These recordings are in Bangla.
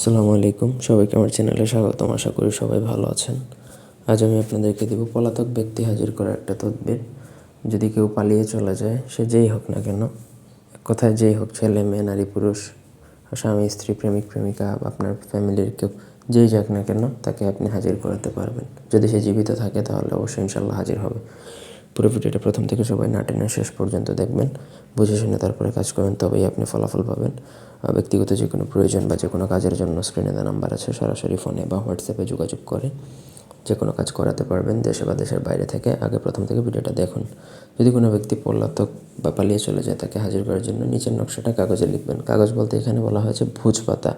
আসসালামু আলাইকুম। সবাইকে আমার চ্যানেলে স্বাগতম। আশা করি সবাই ভালো আছেন। আজ আমি আপনাদেরকে দেব পলাতক ব্যক্তি হাজির করার একটা তদবির। যদি কেউ পালিয়ে চলে যায়, সে যেই হোক না কেন, এক কথায় যেই হোক, ছেলে, মেয়ে, নারী, পুরুষ, স্বামী, স্ত্রী, প্রেমিক, প্রেমিকা, আপনার ফ্যামিলির কেউ, যেই যাক না কেন, তাকে আপনি হাজির করাতে পারবেন। যদি সে জীবিত থাকে, তাহলে অবশ্যই ইনশাল্লাহ হাজির হবে। পুরো ভিডিওটা প্রথম থেকে সবাই না টেনে শেষ পর্যন্ত দেখবেন। বুঝে শুনে তারপরে কাজ করবেন, তবেই আপনি ফলাফল পাবেন। ব্যক্তিগত যে কোনো প্রয়োজন বা যে কোনো কাজের জন্য স্ক্রিনে দেওয়া নাম্বার আছে, সরাসরি ফোনে বা হোয়াটসঅ্যাপে যোগাযোগ করে যে কোনো কাজ করাতে পারবেন দেশে বা দেশের বাইরে থেকে। আগে প্রথম থেকে ভিডিওটা দেখুন। যদি কোনো ব্যক্তি পলাতক বা পালিয়ে চলে যায়, তাকে হাজির করার জন্য নিচের নকশাটা কাগজে লিখবেন। কাগজ বলতে এখানে বলা হয়েছে ভুজ পাতা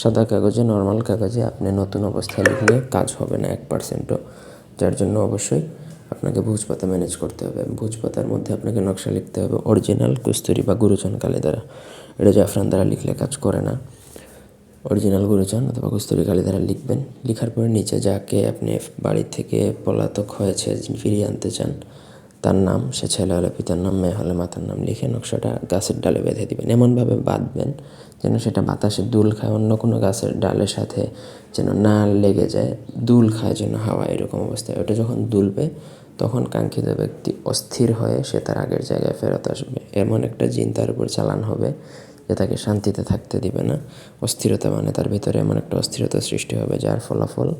সাদা কাগজে নর্মাল কাগজে আপনি নতুন অবস্থায় লিখলে কাজ হবে না এক পার্সেন্টও যার জন্য অবশ্যই আপনাকে ভুজপাতা ম্যানেজ করতে হবে। ভুজপাতার মধ্যে আপনাকে নকশা লিখতে হবে অরিজিনাল কুস্তুরি বা গুরুজন কালে দ্বারা। এটা জাফরান দ্বারা লিখলে কাজ করে না। অরিজিনাল গুরুজন অথবা কুস্তুরি কালি দ্বারা লিখবেন। লিখার পরে নিচে যাকে আপনি বাড়ি থেকে পলাতক হয়েছে ফিরিয়ে আনতে চান, তার নাম, সে ছেলে হলে পিতার নাম, মেয়ে হলে মাতার নাম লিখে নকশাটা গাছের ডালে বেঁধে দিবেন। এমনভাবে বাঁধবেন যেন সেটা বাতাসে দুল খায়, অন্য কোনো গাছের ডালের সাথে যেন না লেগে যায়, দুল খায় যেন হাওয়া এরকম অবস্থায়। ওটা যখন দুলবে, তখন কাঙ্ক্ষিত ব্যক্তি অস্থির হয়ে সে তার আগের জায়গায় ফেরত আসবে। এমন একটা জিন তার উপর চালান হবে যে তাকে শান্তিতে থাকতে দিবে না। অস্থিরতা মানে তার ভিতরে এমন একটা অস্থিরতা সৃষ্টি হবে, যার ফলাফল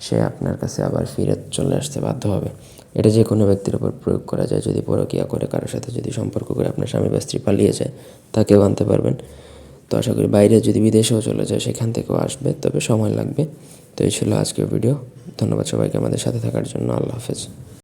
সে আপনার কাছে আবার ফিরে চলে আসতে বাধ্য হবে। এটা যে কোনো ব্যক্তির উপর প্রয়োগ করা যায়। যদি পরকিয়া করে কারোর সাথে যদি সম্পর্ক করে আপনার স্বামী বা স্ত্রী পালিয়ে যায়, তাকেও আনতে পারবেন। তো আশা করি বাইরে যদি বিদেশেও চলে যায়, সেখান থেকেও আসবে, তবে সময় লাগবে। তো এই ছিল আজকের ভিডিও ধন্যবাদ সবাইকে আমাদের সাথে থাকার জন্য। আল্লাহ হাফেজ।